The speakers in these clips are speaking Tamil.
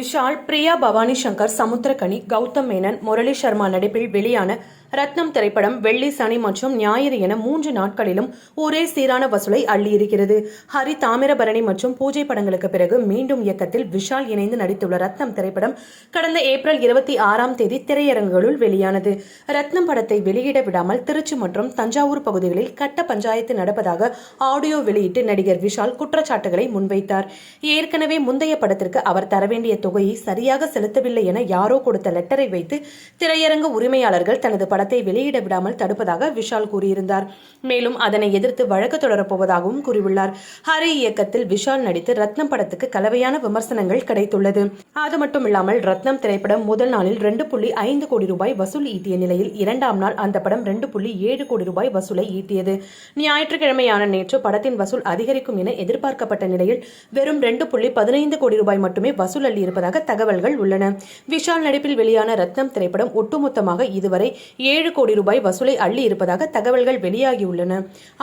விஷால் பிரியா பவானி சங்கர் சமுத்திரகனி கௌதம் மேனன் முரளி சர்மா நடிப்பில் வெளியான ரத்னம் திரைப்படம் வெள்ளி சனி மற்றும் ஞாயிறு என மூன்று நாட்களிலும் ஒரே சீரான வசூலை அள்ளியிருக்கிறது. ஹரி தாமிரபரணி மற்றும் பூஜை படங்களுக்கு பிறகு மீண்டும் இயக்கத்தில் விஷால் இணைந்து நடித்துள்ள ரத்னம் திரைப்படம் கடந்த ஏப்ரல் இருபத்தி ஆறாம் தேதி திரையரங்குகளுள் வெளியானது. ரத்னம் படத்தை வெளியிட விடாமல் திருச்சி மற்றும் தஞ்சாவூர் பகுதிகளில் கட்ட பஞ்சாயத்து நடப்பதாக ஆடியோ வெளியிட்டு நடிகர் விஷால் குற்றச்சாட்டுகளை முன்வைத்தார். ஏற்கனவே முந்தைய படத்திற்கு அவர் தர வேண்டிய தொகையை சரியாக செலுத்தவில்லை என யாரோ கொடுத்த லெட்டரை வைத்து திரையரங்கு உரிமையாளர்கள் தனது படத்தை வெளியிட விடாமல் தடுப்பதாக விஷால் கூறியிருந்தார். மேலும் அதனை எதிர்த்து வழக்கு தொடரப்போவதாகவும் கூறியுள்ளார். ஹரி இயக்கத்தில் விஷால் நடித்து ரத்னம் படத்துக்கு கலவையான விமர்சனங்கள் கிடைத்துள்ளது. அது மட்டும் இல்லாமல் ரத்னம் திரைப்படம் முதல் நாளில் ரெண்டு புள்ளி ஐந்து கோடி ரூபாய் வசூல் ஈட்டிய நிலையில் இரண்டாம் நாள் அந்த படம் ரெண்டு புள்ளி ஏழு கோடி ரூபாய் வசூலை ஈட்டியது. ஞாயிற்றுக்கிழமையான நேற்று படத்தின் வசூல் அதிகரிக்கும் என எதிர்பார்க்கப்பட்ட நிலையில் வெறும் ரெண்டு புள்ளி பதினைந்து கோடி ரூபாய் மட்டுமே வசூல் இருப்பதாக தகவல்கள் உள்ளன. விஷால் நடிப்பில் வெளியான ரத்னம் திரைப்படம் ஒட்டுமொத்தமாக இதுவரை ஏழு கோடி ரூபாய் வசூலை அள்ளி இருப்பதாக தகவல்கள் வெளியாகியுள்ளன.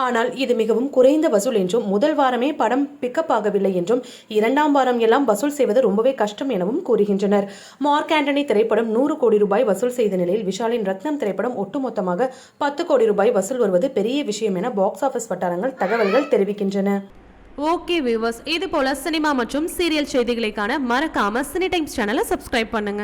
ஆனால் இது மிகவும் குறைந்த வசூல் என்றும் முதல் வாரமே படம் பிக்கப் ஆகவில்லை என்றும் இரண்டாம் வாரம் எல்லாம் வசூல் செய்வது ரொம்பவே கஷ்டம் எனவும் கூறுகின்றனர். மார்க் ஆண்டனி திரைப்படம் நூறு கோடி ரூபாய் வசூல் செய்த நிலையில் விஷாலின் ரத்னம் திரைப்படம் ஒட்டுமொத்தமாக பத்து கோடி ரூபாய் வசூல் வருவது பெரிய விஷயம் என பாக்ஸ் ஆபீஸ் வட்டாரங்கள் தகவல்கள் தெரிவிக்கின்றன. ஓகே வியூவர்ஸ் இது போல சினிமா மற்றும் சீரியல் செய்திகளுக்கான மறக்காம சினி டைம்ஸ் சேனலை சப்ஸ்கிரைப் பண்ணுங்க.